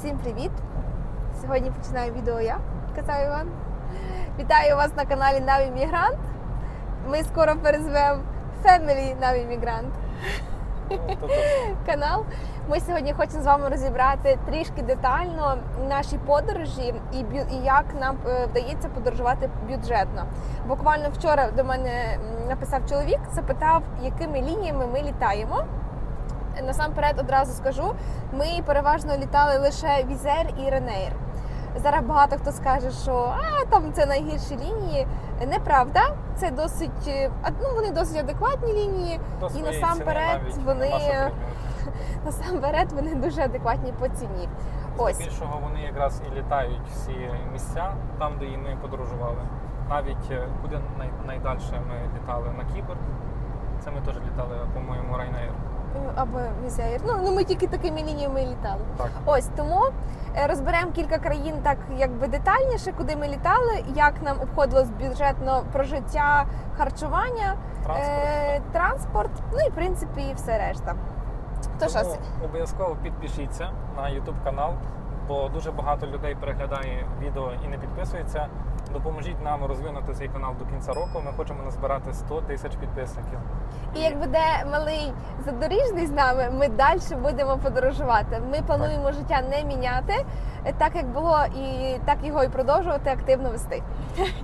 Всім привіт! Сьогодні починаю відео я, казав Іван. Вітаю вас на каналі Наві Мігрант. Ми скоро перезвемо Family Наві Мігрант канал. Ми сьогодні хочемо з вами розібрати трішки детально наші подорожі і, бю- і як нам е, вдається подорожувати бюджетно. Буквально вчора до мене написав чоловік, запитав, якими лініями ми літаємо. Насамперед одразу скажу, ми переважно літали лише Візер і Ренейр. Зараз багато хто скаже, що а, там це найгірші лінії. Неправда, це досить е, ну, вони досить адекватні лінії. До І насамперед ціни вони-. Насамперед вони дуже адекватні по ціні. Ось Здебільшого вони якраз і літають всі місця, там, де і ми подорожували. Навіть е, куди най, найдальше ми літали на Кіпр. Це ми теж літали, по-моєму, Ryanair. Е, або Візер. Ну, ну ми тільки такими лініями літали. Так. Ось тому е, розберемо кілька країн так якби детальніше, куди ми літали, як нам обходилось бюджетно прожиття, харчування, Транспорт. е, транспорт, ну і в принципі і все решта. То що, Тому обов'язково підпишіться на YouTube канал, бо дуже багато людей переглядає відео і не підписується. Допоможіть нам розвинути цей канал до кінця року. Ми хочемо назбирати 100 тисяч підписників. і як буде малий задоріжний з нами, ми далі будемо подорожувати. Ми плануємо життя не міняти, так як було, і так його і продовжувати активно вести.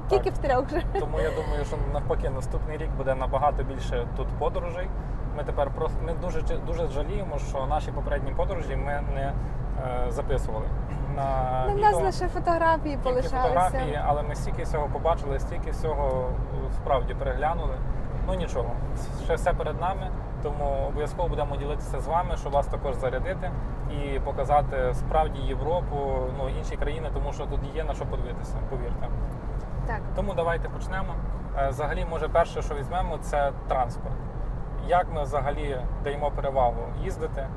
Тільки в трьох вже. Тому я думаю, що навпаки наступний рік буде набагато більше тут подорожей. Ми тепер просто ми дуже дуже жаліємо, що наші попередні подорожі ми не е, записували. На Ну, в відео нас лише фотографії тільки фотографії, полишалися. але ми стільки всього побачили, стільки всього е, справді переглянули. Ну нічого, ще все перед нами. Тому обов'язково будемо ділитися з вами, щоб вас також зарядити і показати справді Європу, ну інші країни, тому що тут є на що подивитися, повірте. Так. Тому давайте почнемо. Е, Взагалі, може, перше, що візьмемо, це транспорт. Як ми взагалі даємо перевагу їздити,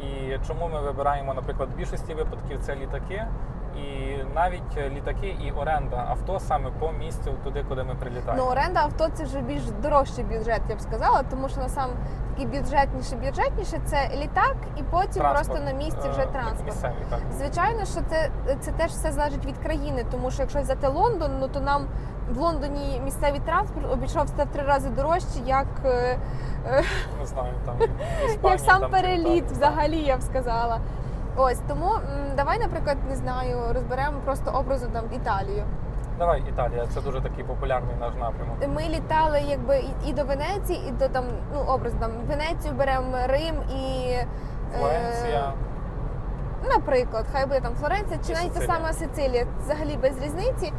і чому ми вибираємо, наприклад, в більшості випадків це літаки, і навіть літаки і оренда авто саме по місцю туди, куди ми прилітаємо. Ну, оренда авто це вже більш дорожчий бюджет, я б сказала, тому що на сам такий бюджетніше, бюджетніше це літак, і потім Транспорт, просто на місці е, вже транспорт. Місцевий, так. Звичайно, що це, це теж все залежить від країни, тому що якщо взяти Лондон, ну то нам в Лондоні місцевий транспорт обійшовся в три рази дорожче, як, е, е, Не знаю, там Іспанії, як сам там, переліт, так, взагалі я б сказала. Ось тому м, давай, наприклад, не знаю, розберемо просто образом там Італію. Давай, Італія, це дуже такий популярний наш напрямок. Ми літали якби і, і до Венеції, і до там ну образно там Венецію беремо Рим і е, Флоренція, наприклад, хай буде там Флоренція чи І навіть та Сицилія. сама Сицилія, взагалі без різниці.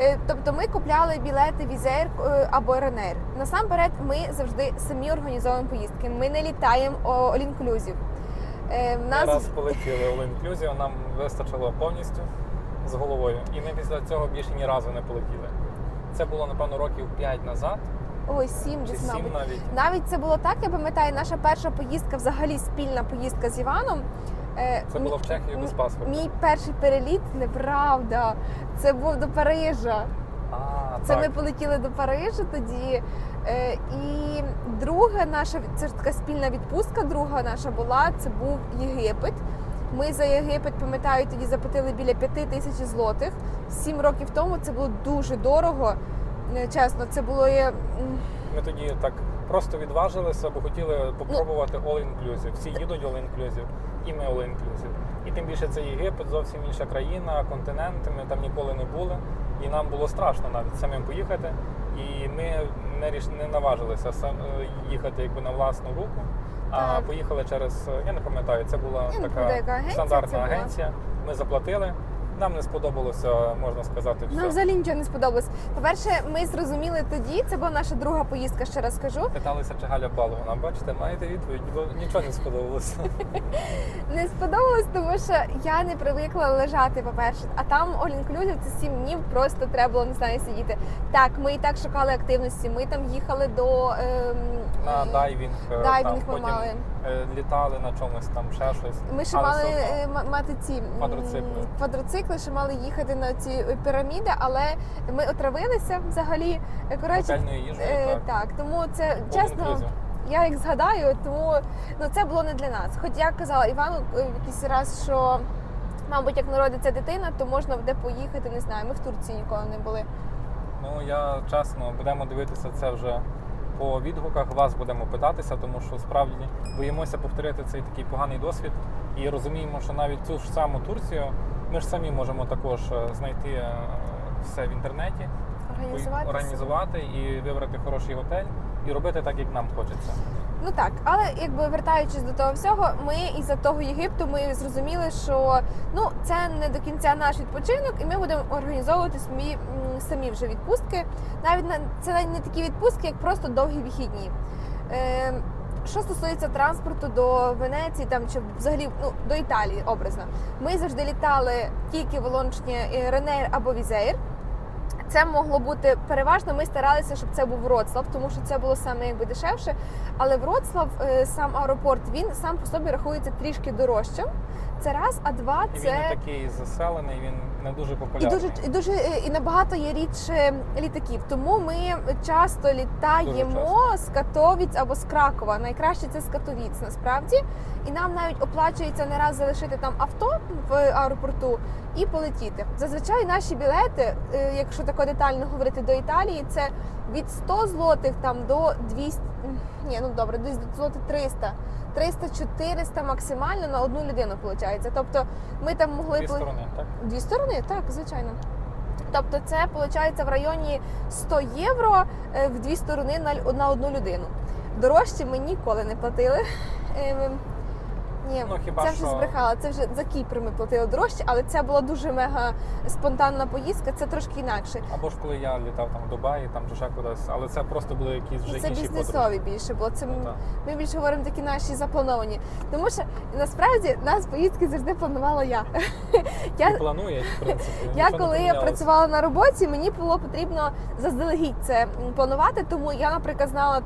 Е, Тобто ми купляли білети Візер е, або Ренер. Насамперед, ми завжди самі організовуємо поїздки. Ми не літаємо all inclusive. Е, в нас раз полетіли All Inclusive, нам вистачило повністю з головою. І ми після цього більше ні разу не полетіли. Це було, напевно, років 5 назад, ой, сім десь, 7 мабуть. навіть. Навіть це було так, я пам'ятаю, наша перша поїздка, взагалі спільна поїздка з Іваном. Е, Це мі- було в Чехії без паспорту. Мій перший переліт, неправда. Це був до Парижа. А, Це так. ми полетіли до Парижа тоді. Е, і друга наша це ж така спільна відпустка. Друга наша була це був Єгипет. Ми за Єгипет, пам'ятаю, тоді заплатили біля п'яти тисяч злотих. Сім років тому це було дуже дорого. Е, Чесно, це було Ми тоді так просто відважилися, бо хотіли Ну. попробувати All Inclusive. Всі їдуть All Inclusive, і ми All Inclusive. І тим більше це Єгипет, зовсім інша країна, континент. Ми там ніколи не були. І нам було страшно навіть самим поїхати. І ми не ріш... не наважилися сам е, їхати якби на власну руку. А Так. поїхали через я не пам'ятаю, це була Я не така пам'ятаю, яка агенція стандартна це була. агенція. Ми заплатили. Нам не сподобалося, можна сказати, все. нам взагалі нічого не сподобалось. По-перше, ми зрозуміли тоді, це була наша друга поїздка, ще раз кажу. Питалися, чи Галя Балована. Бачите, маєте відповідь, бо нічого не сподобалося. Не сподобалось, тому що я не привикла лежати, по-перше. А там all inclusive це 7 днів, просто треба було не знаю сидіти. Так, ми і так шукали активності. Ми там їхали до ем, На дайвінг, е, дайвінг там, ми потім мали. Е, літали на чомусь там ще щось. Ми ще Але мали все е, мати ці Квадроцикли. квадроцикли, ще мали їхати на ці піраміди, але ми отравилися взагалі. Коротше, їжею, е, так. так, тому це All чесно. Я як згадаю, тому ну це було не для нас. Хоч я казала Івану якийсь раз, що Мабуть, як народиться дитина, то можна буде поїхати, не знаю. Ми в Турції ніколи не були. Ну я чесно будемо дивитися це вже по відгуках. Вас будемо питатися, тому що справді боїмося повторити цей такий поганий досвід і розуміємо, що навіть цю ж саму Турцію ми ж самі можемо також е, знайти е, все в інтернеті, організувати і вибрати хороший готель і робити так, як нам хочеться. Ну так, але якби вертаючись до того всього, ми із-за того Єгипту ми зрозуміли, що ну це не до кінця наш відпочинок, і ми будемо організовувати самі, самі вже відпустки. Навіть на це навіть не такі відпустки, як просто довгі вихідні. Е, що стосується транспорту до Венеції, там чи взагалі ну до Італії, образно, ми завжди літали тільки волончні Ренейр або Візейр. Це могло бути переважно. Ми старалися, щоб це був Вроцлав, тому що це було саме якби дешевше. Але Вроцлав, е, сам аеропорт, він сам по собі рахується трішки дорожчим. Це раз, а два І це він не такий заселений, він не дуже і дуже і дуже е, і набагато є рідше літаків. Тому ми часто літаємо з Катовіць або з Кракова. Найкраще це з Катовіць, насправді. І нам навіть оплачується не раз залишити там авто в аеропорту і полетіти. Зазвичай наші білети, е, якщо тако детально говорити до Італії, це від 100 злотих там до 200, ні, ну добре, десь до злотих 300. 300-400 максимально на одну людину виходить. Тобто ми там могли Дві сторони, так? Дві сторони, так, звичайно. Тобто це виходить в районі 100 євро е, в дві сторони на, на одну людину. Дорожче ми ніколи не платили. Ні, Ну, хіба це вже що- збрехала. Це вже за Кіпр ми платили дорожче, але це була дуже мега спонтанна поїздка. Це трошки інакше. Або ж коли я літав там в Дубаї, там чи ще кудись, але це просто були якісь вже І це інші подорожі. бізнесові більше, бо це Ну, ми більше говоримо такі наші заплановані. Тому що насправді нас поїздки завжди планувала я. я планує, в принципі. Я коли помінялося. працювала на роботі, мені було потрібно заздалегідь це планувати. Тому я, наприклад, знала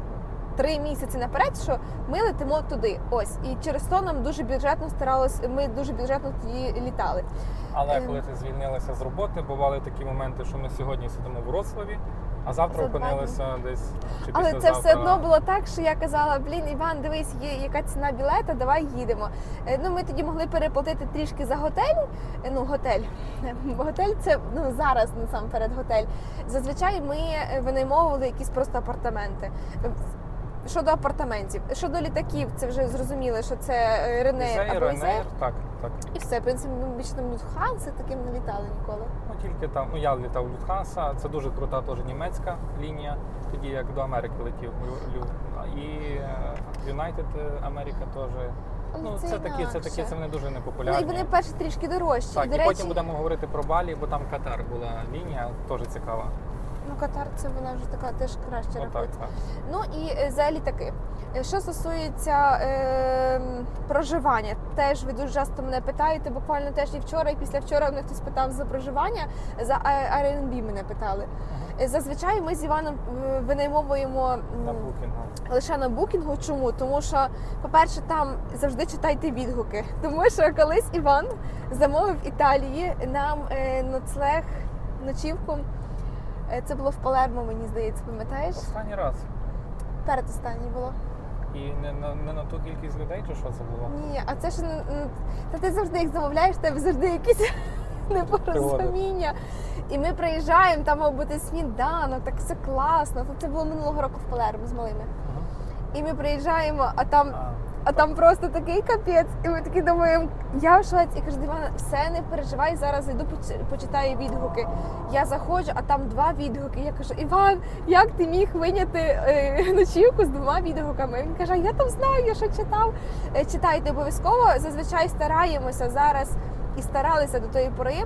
три місяці наперед, що ми летимо туди. Ось і через то нам дуже бюджетно старалось. Ми дуже бюджетно тоді літали. Але Ем. коли ти звільнилася з роботи, бували такі моменти, що ми сьогодні сидимо в Вроцлаві, а завтра За опинилися десь чи Але це все одно було так, що я казала: блін, Іван, дивись, є яка ціна білета, давай їдемо. Е, Ну ми тоді могли переплатити трішки за готель. Е, Ну, готель. Готель це ну зараз насамперед готель. Зазвичай ми е, винаймовували якісь просто апартаменти. Е, Щодо апартаментів, щодо літаків, це вже зрозуміло, що це е, Ренейр або Ізер. так, так. І все, в принципі, ми більше там Люфтханса таким не літали ніколи. Ну тільки там, ну я літав Люфтханса, це дуже крута теж німецька лінія, тоді як до Америки летів. Лю- І е, United America теж. Але Ну це це такі, це такі, це вони дуже Ну непопулярні. і вони перші трішки дорожчі. Так, і, і, речі, потім будемо говорити про Балі, бо там Катар була лінія, теж цікава. Ну Катар це вона вже така теж краще Ну, рахується. так. Ну і е, за літаки. Е, Що стосується е, проживання, теж ви дуже часто мене питаєте. Буквально теж і вчора, і після вчора мене хтось питав за проживання. За Airbnb мене питали. Мгм. Е, Зазвичай ми з Іваном винаймовуємо На букінгу. лише на букінгу. Чому? Тому що, по-перше, там завжди читайте відгуки. Тому що колись Іван замовив Італії нам ноцлег, ночівку. Е, Це було в Палермо, мені здається, пам'ятаєш? Останній раз. Передостанній було. І не на, не на ту кількість людей, чи що це було? Ні, а це ж та ти завжди їх замовляєш, в тебе завжди якісь непорозуміння. І ми приїжджаємо, там мав бути сніданок, так все класно. Це було минулого року в Палермо з малими. Мгм. І ми приїжджаємо, а там, А, а там просто такий капець. І ми такі думаємо, я в шоці. І кажу, Дивана, все не переживай, зараз йду поч- почитаю відгуки. Я заходжу, а там два відгуки. Я кажу, Іван, як ти міг виняти е, ночівку з двома відгуками? Він каже, я там знаю, я що читав. Е, Читайте обов'язково. Зазвичай стараємося зараз і старалися до тої пори.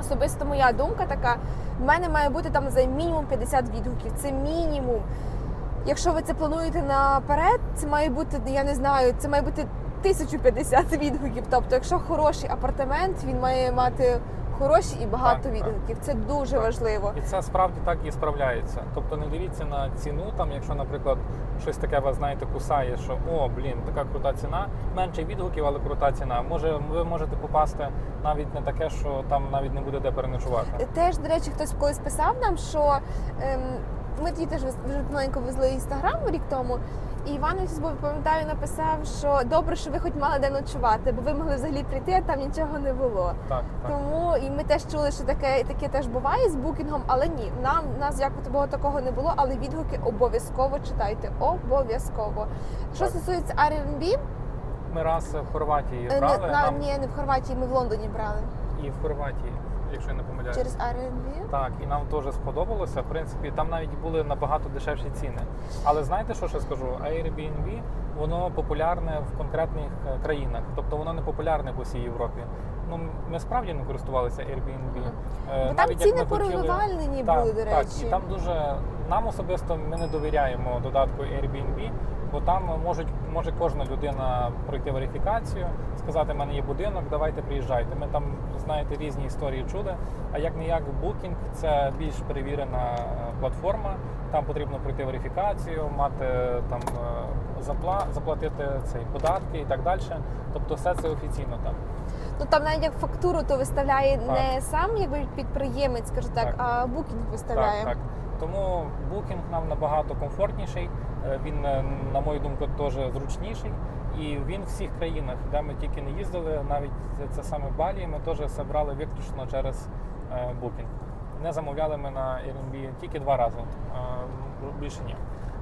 Особисто моя думка така: в мене має бути там за мінімум 50 відгуків. Це мінімум. Якщо ви це плануєте наперед, це має бути, я не знаю, це має бути 1050 відгуків. Тобто, якщо хороший апартамент, він має мати хороші і багато Так, так. відгуків. Це дуже Так. важливо. І це справді так і справляється. Тобто не дивіться на ціну, там, якщо, наприклад, щось таке вас знаєте, кусає, що о, блін, така крута ціна, менше відгуків, але крута ціна. Може, ви можете попасти навіть не таке, що там навіть не буде де переночувати. Теж, до речі, хтось колись писав нам, що ем, ми тоді теж вже маленько везли інстаграм рік тому, І Іванович був пам'ятаю, написав, що добре, що ви хоч мали де ночувати, бо ви могли взагалі прийти, а там нічого не було. Так, так. Тому і ми теж чули, що таке таке теж буває з букінгом, але ні, нам нас як такого такого не було, але відгуки обов'язково читайте. Обов'язково. Що Так. стосується Airbnb, Ми раз в Хорватії е, брали не, на, нам ні, не в Хорватії, ми в Лондоні брали і в Хорватії, якщо я не помиляюсь. через Airbnb. Так, і нам теж сподобалося. В принципі, там навіть були набагато дешевші ціни. Але знаєте, що ще скажу? Airbnb воно популярне в конкретних е, країнах, тобто воно не популярне по всій Європі. Ну ми справді не користувалися Airbnb. Е, Бо там ціни ми хотіли- були, до так, речі. і там дуже нам особисто ми не довіряємо додатку Airbnb, бо там можуть може кожна людина пройти верифікацію, сказати, в мене є будинок, давайте приїжджайте. Ми там знаєте різні історії чули. А як не як Booking, це більш перевірена е, платформа. Там потрібно пройти верифікацію, мати там е, запла, заплатити цей податки і так далі. Тобто все це офіційно там. Ну там навіть як фактуру то виставляє Так. не сам якби підприємець, скажу так, Так. а букінг виставляє. Так, так. Тому Booking нам набагато комфортніший. Е, Він, е, на мою думку, теж зручніший. І він в всіх країнах, де ми тільки не їздили, навіть це- саме Балі, ми теж все брали виключно через е, Booking. Не замовляли ми на Airbnb тільки два рази. Більше ні.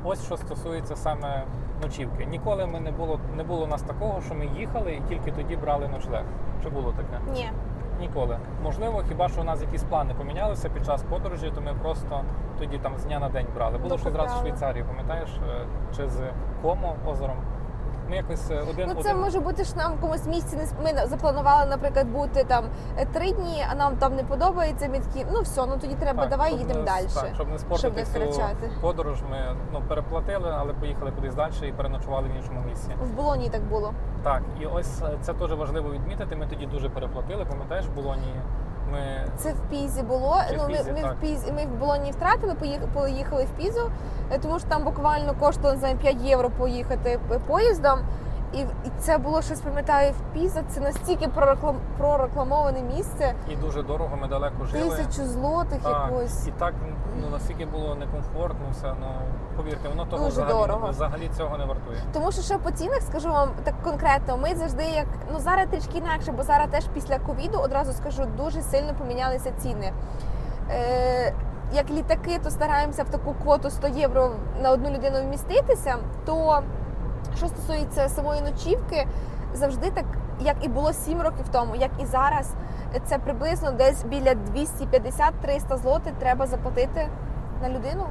Ось що стосується саме ночівки. Ніколи ми не було не було у нас такого, що ми їхали і тільки тоді брали ночлег. Чи було таке? Ні. Ніколи. Можливо, хіба що у нас якісь плани помінялися під час подорожі, то ми просто тоді там з дня на день брали. Було ж одразу в Швейцарії, пам'ятаєш, е, чи з Комо озером. Ми якось е, один Ну це один. може бути що нам в комусь місці не ми запланували, наприклад, бути там е, три дні, а нам там не подобається. Ми такі, ну все, ну тоді треба, Так, давай їдемо далі. Так, щоб не спортити щоб не втрачати. подорож, ми ну, переплатили, але поїхали кудись далі і переночували в іншому місці. В Болоні так було. Так, і ось е, це теж важливо відмітити. Ми тоді дуже переплатили. Пам'ятаєш, в Болоні ми Це в Пізі було. Чи в ну, Пізі, ми, ми так. в Пізі, ми в Болоні втратили, поїх- поїхали в Пізу, е, тому що там буквально коштувало не знаю, 5 євро поїхати поїздом. І, і це було щось, пам'ятаю, в Піза. Це настільки прореклам, прорекламоване місце. і дуже дорого, ми далеко жили. Тисячу злотих Так, якось. і так ну наскільки було некомфортно, все ну повірте, воно того Дуже взагалі, дорого. взагалі цього не вартує. Тому що ще по цінах скажу вам так конкретно. Ми завжди як ну зараз трішки інакше, бо зараз теж після ковіду одразу скажу дуже сильно помінялися ціни. Е, як літаки, то стараємося в таку квоту 100 євро на одну людину вміститися. То що стосується самої ночівки, завжди так, як і було 7 років тому, як і зараз, це приблизно десь біля 250-300 злотих треба заплатити на людину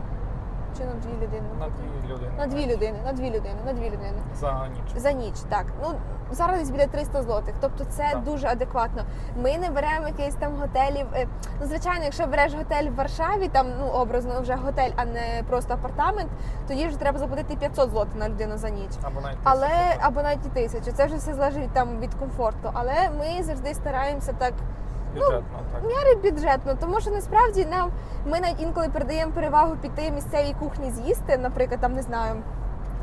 чи на дві людини? На дві людини. На дві людини, на дві людини, на дві людини. За ніч. За ніч, так. Ну зараз десь біля 300 злотих. Тобто це Так. дуже адекватно. Ми не беремо якісь там готелів. е, Ну, звичайно, якщо береш готель в Варшаві, там ну образно вже готель, а не просто апартамент, тоді вже треба заплатити 500 злотих на людину за ніч. Або навіть Але або навіть і тисячу. Це вже все залежить там від комфорту. Але ми завжди стараємося так бюджетно, так. міри бюджетно, тому що насправді нам ми навіть інколи передаємо перевагу піти місцевій кухні з'їсти, наприклад, там не знаю.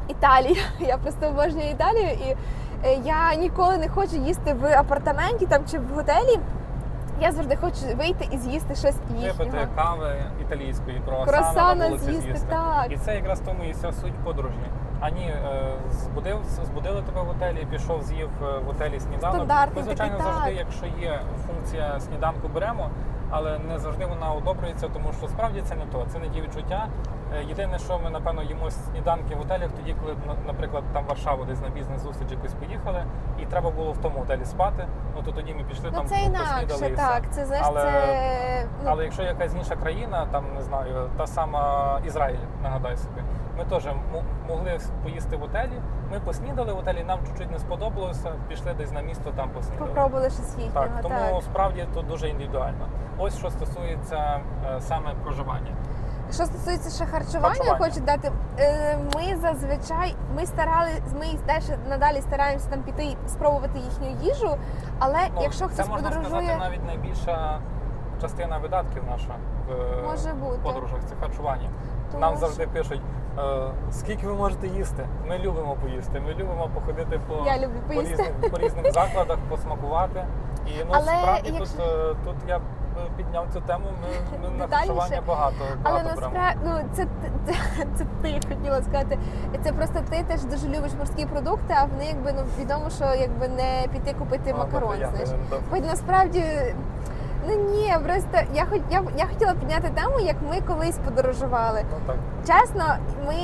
Італія. Я просто обожнюю Італію, і е, я ніколи не хочу їсти в апартаменті там чи в готелі. Я завжди хочу вийти і з'їсти щось їхнього. Випити кави італійської, круасана, Круасана на вулиці з'їсти, з'їсти. так. І це якраз тому і вся суть подорожі. Ані е, збудив, збудили тебе в готелі, пішов, з'їв е, в готелі сніданок. Стандартний Ми, звичайно, такий, завжди, так. якщо є функція сніданку, беремо, але не завжди вона одобрюється, тому що справді це не то, це не ті відчуття. Е, Єдине, що ми напевно їмо сніданки в готелях, тоді, коли, на- наприклад, там Варшаву десь на бізнес-зустріч якось поїхали, і треба було в тому готелі спати. Ну то тоді ми пішли Ну там це інакше, так. Це знаєш, Але- це ну, Але якщо якась інша країна, там не знаю, та сама Ізраїль, нагадай собі, ми теж могли поїсти в готелі. Ми поснідали в готелі, нам чуть-чуть не сподобалося, пішли десь на місто, там поснідали. попробували щось їхнього. Так, тому справді тут дуже індивідуально. Ось що стосується е, саме проживання. Що стосується ще харчування, Харчування. хочу дати. е, Ми зазвичай ми старали, ми далі надалі стараємося там піти і спробувати їхню їжу. Але Ну, якщо це хтось можна подорожує, сказати навіть найбільша частина видатків наша в Може бути. подорожах це харчування. Тому Нам завжди пишуть, е, скільки ви можете їсти. Ми любимо поїсти. Ми любимо походити по, Я люблю по, різних, по різних закладах, посмакувати. І ну Але справді якщо- тут, е, тут я підняв цю тему, ми, ми на Детальніше. багато. Але багато насправді ну це, це, це ти я хотіла сказати. Це просто ти теж дуже любиш морські продукти, а вони якби ну відомо, що якби не піти купити А, макарон. Знаєш. Насправді. Ну ні, просто я хоч я, я хотіла підняти тему, як ми колись подорожували. Ну так. Чесно, ми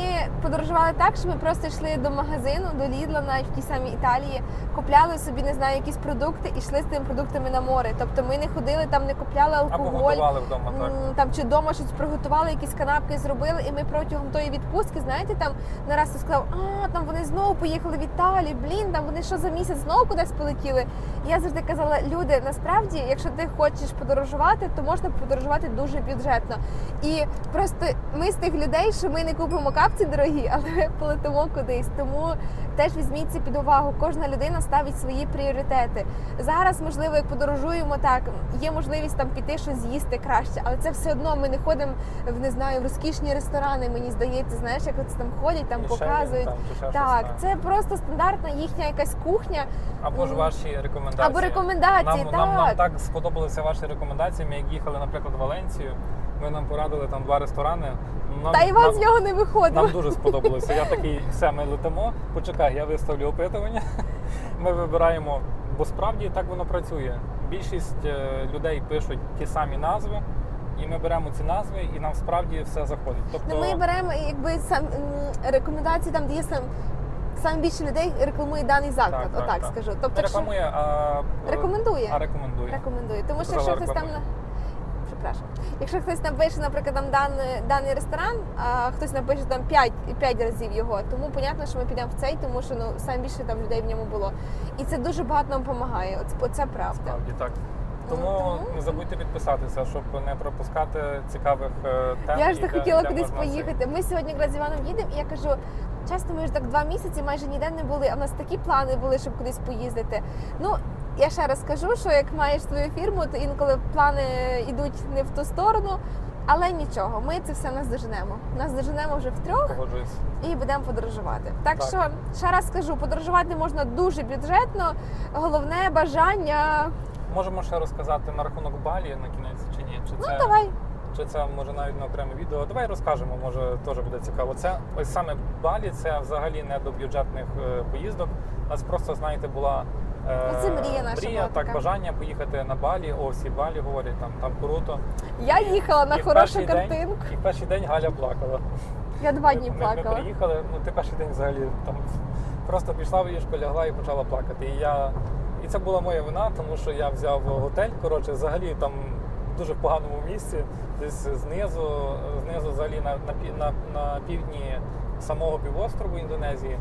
подорожували так, що ми просто йшли до магазину, до Лідла, навіть в тій самій Італії, купляли собі, не знаю, якісь продукти і йшли з тими продуктами на море. Тобто ми не ходили там, не купляли Або алкоголь. готували вдома, так. М, Там чи вдома щось приготували, якісь канапки зробили, і ми протягом тої відпустки, знаєте, там нараз ти сказав, а там вони знову поїхали в Італію, блін, там вони що за місяць знову кудись полетіли. І я завжди казала, люди, насправді, якщо ти хочеш подорожувати, то можна подорожувати дуже бюджетно. І просто ми з тих людей, що ми не купимо капці дорогі, але ми полетимо кудись. Тому теж візьміть це під увагу. Кожна людина ставить свої пріоритети. Зараз, можливо, як подорожуємо так, є можливість там піти щось з'їсти краще, але це все одно ми не ходимо в не знаю в розкішні ресторани. Мені здається, знаєш, як от там ходять, там І показують. там, чи ще щось, Так, так. це просто стандартна їхня якась кухня. Або ж ваші рекомендації. Або рекомендації, нам, Нам, нам так. так сподобалися ваші рекомендації. Ми як їхали, наприклад, в Валенцію. Ви нам порадили там два ресторани. Нам, Та Іван нам, з нього не виходив. нам дуже сподобалося. Я такий, все, ми летимо. Почекай, я виставлю опитування. Ми вибираємо, бо справді так воно працює. Більшість е, людей пишуть ті самі назви, і ми беремо ці назви, і нам справді все заходить. Тобто, Ну, ми беремо якби сам рекомендації там, де є сам. Саме більше людей рекламує даний заклад, Так, так, отак так. скажу. Тобто, якщо- рекламує, а е, Рекомендує. А рекомендує. Рекомендую. Тому що якщо хтось там Припрошую. Якщо хтось напише, наприклад, там даний, даний ресторан, а хтось напише там 5, 5 разів його, тому понятно, що ми підемо в цей, тому що ну саме більше там людей в ньому було. І це дуже багато нам допомагає. Оце, це правда. Справді так. Ну, Тому тому- не забудьте підписатися, щоб не пропускати цікавих е, тем. Я ж і так де- хотіла де кудись поїхати. Ми сьогодні якраз з Іваном їдемо, і я кажу, часто ми ж так два місяці майже ніде не були, а в нас такі плани були, щоб кудись поїздити. Ну, я ще раз скажу, що як маєш свою фірму, то інколи плани йдуть не в ту сторону. Але нічого, ми це все наздоженемо. Наздоженемо вже втрьох і будемо подорожувати. Так, Так. що ще раз скажу, подорожувати можна дуже бюджетно. Головне бажання. Можемо ще розказати на рахунок Балі на кінець чи ні? Чи Ну це, давай. Чи це може навіть на окреме відео? Давай розкажемо, може теж буде цікаво. Це ось саме Балі, це взагалі не до бюджетних е, поїздок. У нас просто, знаєте, була. е, це мрія наша мрія, була так, така. бажання поїхати на Балі. О, всі Балі говорять, там, там круто. Я їхала на І хорошу перший день- І в перший день Галя плакала. Я два дні ми, ми, ми приїхали, ну ти перший день взагалі там просто пішла в ліжко, лягла і почала плакати. І я і це була моя вина, тому що я взяв готель. Коротше, взагалі там дуже в поганому місці, десь знизу, знизу взагалі на, на, на, на півдні самого півострову Індонезії.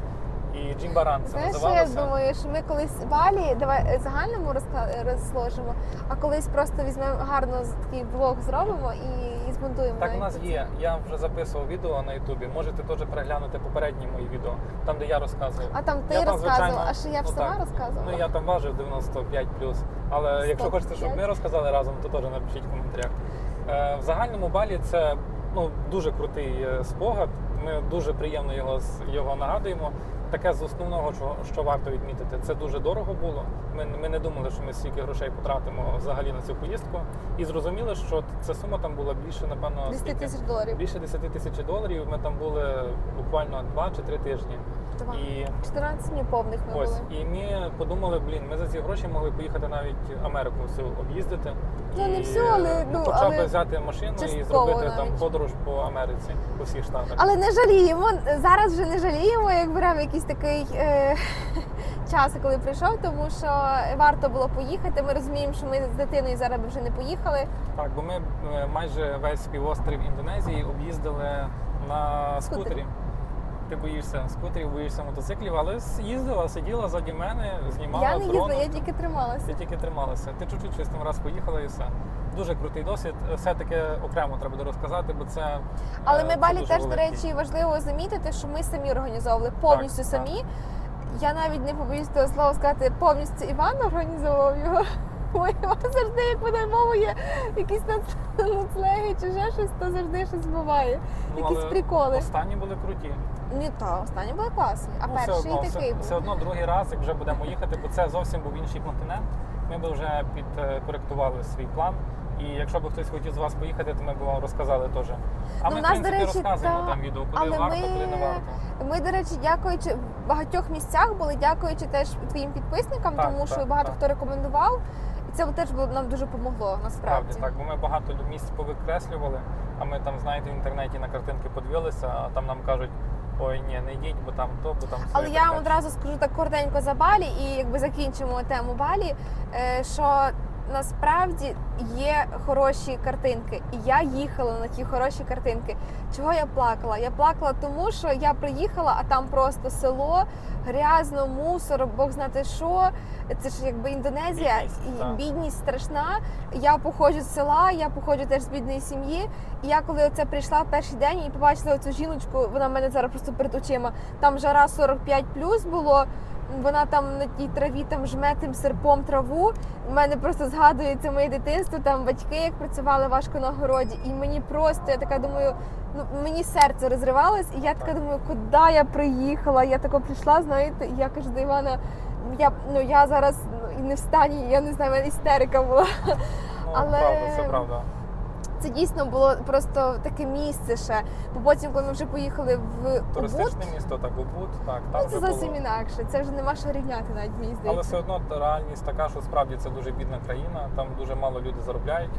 І Джимбаран це Знаєш, що я думаю, що ми колись Балі, давай загальному розкла- розложимо, а колись просто візьмемо гарно такий блог зробимо і змонтуємо. Так у нас є. Я вже записував відео на Ютубі. Можете теж переглянути попередні мої відео, там де я розказував. А там ти Я там, розказував, звичайно, а що я б ну, сама так. розказувала? Ну я там важив 95 плюс. Але якщо хочете, щоб ми розказали разом, то теж напишіть в коментарях. Е, в загальному балі це ну, дуже крутий е, спогад. Ми дуже приємно його, його нагадуємо. Таке з основного, що, що варто відмітити, це дуже дорого було. Ми, ми не думали, що ми стільки грошей потратимо взагалі на цю поїздку. І зрозуміли, що ця сума там була більше, напевно, 10 тисяч доларів. більше 10 тисяч доларів. Ми там були буквально 2 чи 3 тижні. Два. І 14 днів повних ми Ось були. і ми подумали, блін, ми за ці гроші могли поїхати навіть Америку всю об'їздити. Ну, не І, всю, але, ну, хоча але б взяти машину і частково зробити там навіть. подорож по Америці, по всіх штатах. Але не жаліємо. Зараз вже не жаліємо, як беремо якийсь такий е, час, коли прийшов, тому що варто було поїхати. Ми розуміємо, що ми з дитиною зараз би вже не поїхали. Так, бо ми е, майже весь півострів Індонезії об'їздили на Скутері. скутері. Ти боїшся скутерів, боїшся мотоциклів, але їздила, сиділа заді мене, знімала я не їздила, я тільки трималася. Ти тільки трималася. Ти чуть-чуть щось там раз поїхала і все. Дуже крутий досвід. Все-таки окремо треба розказати, бо це. Але е, ми балі теж, до речі, важливо замітити, що ми самі організовували повністю Так, самі. Я навіть не побоюсь того слова сказати, повністю Іван організовував його. Ой, завжди, як мене мову є якісь нацлеги чи ще щось, то завжди щось буває. Ну, Якісь приколи. Останні були круті. Ні, та останні були класні, а Ну, все перший одно, такий все, був. все одно другий раз, як вже будемо їхати, бо це зовсім був інший континент. Ми б вже підкоректували свій план. І якщо б хтось хотів з вас поїхати, то ми б вам розказали теж. А Ну, ми, в нас, принципі, речі, розказуємо та, там відео, куди але варто, ми- куди не варто. Ми, до речі, дякуючи в багатьох місцях були, дякуючи теж твоїм підписникам, Так, тому що так, багато так. хто рекомендував. І це теж було- нам дуже допомогло насправді. Справді, так, бо ми багато місць повикреслювали, а ми там, знаєте, в інтернеті на картинки подивилися, а там нам кажуть, ой, ні, не йдіть, бо там то, бо там все. Але я вам одразу скажу так коротенько за Балі і якби закінчимо тему Балі, е, що насправді є хороші картинки. І я їхала на ті хороші картинки. Чого я плакала? Я плакала тому, що я приїхала, а там просто село, грязно, мусор, Бог знати що. Це ж якби Індонезія, Бідність, і бідність страшна. Я походжу з села, я походжу теж з бідної сім'ї. І я коли оце прийшла перший день і побачила оцю жіночку, вона в мене зараз просто перед очима. Там жара 45 плюс було. Вона там на тій траві там жме тим серпом траву. У мене просто згадується моє дитинство, там батьки як працювали важко на городі. І мені просто я така думаю, ну мені серце розривалось, і я така думаю, куди я приїхала? Я тако прийшла, знаєте, я кажу до Івана, я ну я зараз ну, і не в стані, я не знаю, в мене істерика була. Ну, але- правда, це правда. Це дійсно було просто таке місце ще. Бо потім, коли ми вже поїхали в Убуд, Туристичне місто, так, Убуд, так, там ну, це вже зовсім було. інакше. Це вже нема що рівняти навіть мені Але все одно реальність така, що справді це дуже бідна країна, там дуже мало люди заробляють.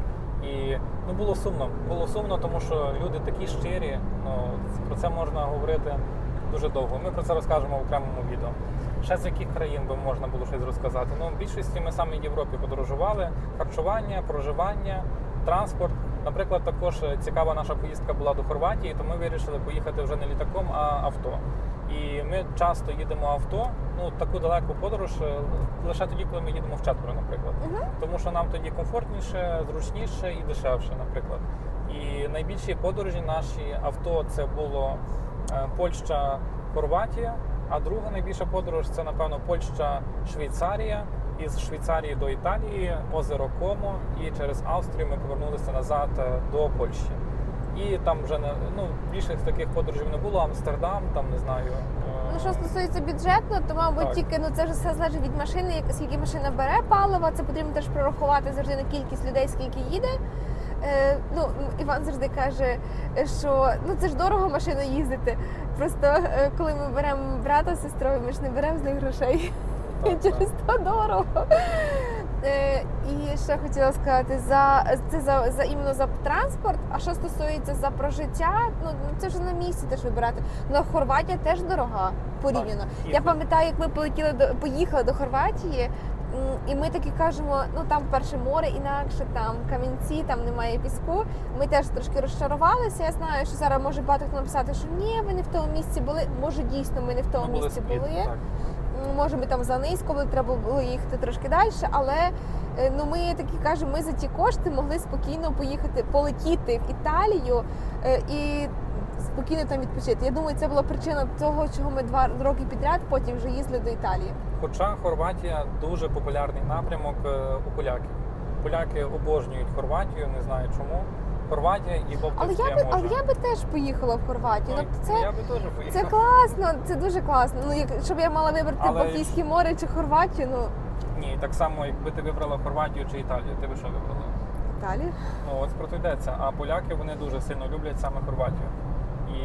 І ну було сумно. Було сумно, тому що люди такі щирі. Ну про це можна говорити дуже довго. Ми про це розкажемо в окремому відео. Ще з яких країн би можна було щось розказати? Ну, в більшості ми саме в Європі подорожували. Харчування, проживання, транспорт. Наприклад, також е, цікава наша поїздка була до Хорватії, то ми вирішили поїхати вже не літаком, а авто. І ми часто їдемо авто, ну таку далеку подорож е, лише тоді, коли ми їдемо в четверо, наприклад. Мгм. Тому що нам тоді комфортніше, зручніше і дешевше, наприклад. І найбільші подорожі наші авто це було е, Польща, Хорватія. А друга найбільша подорож це напевно Польща, Швейцарія. Із Швейцарії до Італії, озеро Комо, і через Австрію ми повернулися назад е, до Польщі. І там вже не ну більше таких подорожей не було. Амстердам, там не знаю. е, Ну що стосується бюджетно, то мабуть Так. тільки ну це ж все залежить від машини, скільки машина бере палива. Це потрібно теж прорахувати завжди на кількість людей, скільки їде. Е, ну Іван завжди каже, що ну це ж дорого машину їздити. Просто е, коли ми беремо брата з сестрою, ми ж не беремо з них грошей. Через то дорого. Е, і ще хотіла сказати за це за, за іменно за транспорт. А що стосується за прожиття, ну це вже на місці теж вибирати. Ну Хорватія теж дорога порівняно. Я пам'ятаю, як ми полетіли до поїхали до Хорватії, і ми таки кажемо: ну там перше море інакше, там камінці, там немає піску. Ми теж трошки розчарувалися. Я знаю, що зараз може багато хто написати, що ні, ви не в тому місці були. Може, дійсно, ми не в тому були місці спліт, були. Може, ми там за були, треба було їхати трошки далі, але е, ну ми такі кажемо, ми за ті кошти могли спокійно поїхати, полетіти в Італію е, і спокійно там відпочити. Я думаю, це була причина того, чого ми два роки підряд потім вже їздили до Італії. Хоча Хорватія дуже популярний напрямок е, у поляків. Поляки обожнюють Хорватію, не знаю чому. Хорватія і Але я би, але я би теж поїхала в Хорватію. Ну, Тобто це, я би теж поїхав. це класно, це дуже класно. Ну, як, щоб я мала вибрати Але- Балтійське море чи Хорватію, ну Ні, так само, якби ти вибрала Хорватію чи Італію, ти би що вибрала? Італію? Ну ось про то йдеться. А поляки вони дуже сильно люблять саме Хорватію.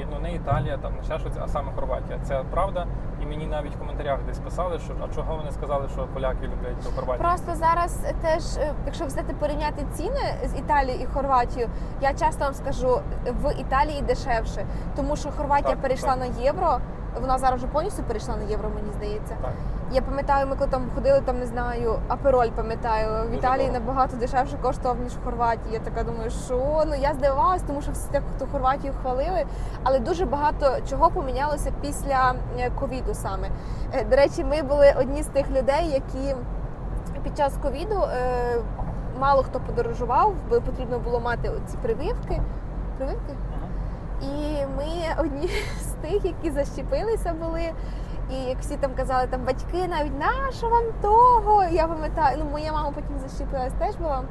І ну не Італія, там не ще щось, а саме Хорватія. Це правда. І мені навіть в коментарях десь писали, що а чого вони сказали, що поляки люблять до Хорватії. Просто зараз теж, е, якщо взяти порівняти ціни з Італією і Хорватією, я часто вам скажу, в Італії дешевше, тому що Хорватія Так, перейшла так. на євро. Вона зараз вже повністю перейшла на євро, мені здається. Так. Я пам'ятаю, ми коли там ходили, там не знаю, апероль пам'ятаю. В Італії набагато дешевше коштував, ніж в Хорватії. Я така думаю, що ну я здивувалась, тому що всі так ту Хорватію хвалили. Але дуже багато чого помінялося після е, ковіду саме. Е, До речі, ми були одні з тих людей, які під час ковіду е, мало хто подорожував, бо потрібно було мати ці прививки. Прививки? І ми одні з тих, які защепилися були. І як всі там казали, там батьки навіть наша вам того? Я пам'ятаю, ну моя мама потім защепилась теж була.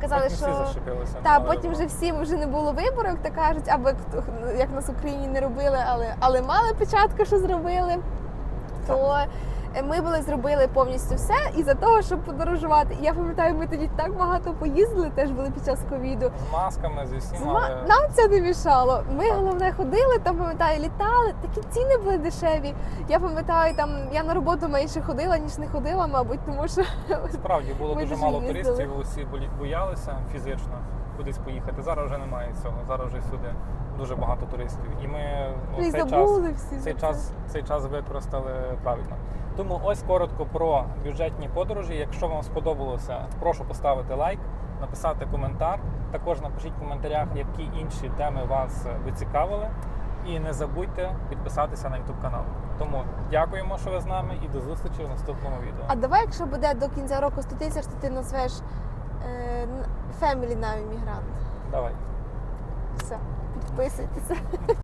Казали, Потім що та потім вже всім всі вже не було вибору, як то кажуть, або як, як нас в Україні не робили, але, але мали печатку, що зробили. То Е, Ми були зробили повністю все із-за того, щоб подорожувати. І я пам'ятаю, ми тоді так багато поїздили, теж були під час ковіду. З масками, зі З всім, ма- але Нам це не мішало. Ми головне ходили, там пам'ятаю, літали. Такі ціни були дешеві. Я пам'ятаю, там я на роботу менше ходила, ніж не ходила, мабуть, тому що справді було Ми дуже мало туристів, усі боялися фізично кудись поїхати. Зараз вже немає цього. Зараз вже всюди дуже багато туристів. І ми ну, цей час всі. цей час, цей час використали правильно. Тому ось коротко про бюджетні подорожі. Якщо вам сподобалося, прошу поставити лайк, написати коментар. Також напишіть в коментарях, які інші теми вас би цікавили. І не забудьте підписатися на YouTube канал. Тому дякуємо, що ви з нами, і до зустрічі в наступному відео. А давай, якщо буде до кінця року 100 тисяч, то ти назвеш е, Family на іммігрант. Давай. Все, підписуйтеся.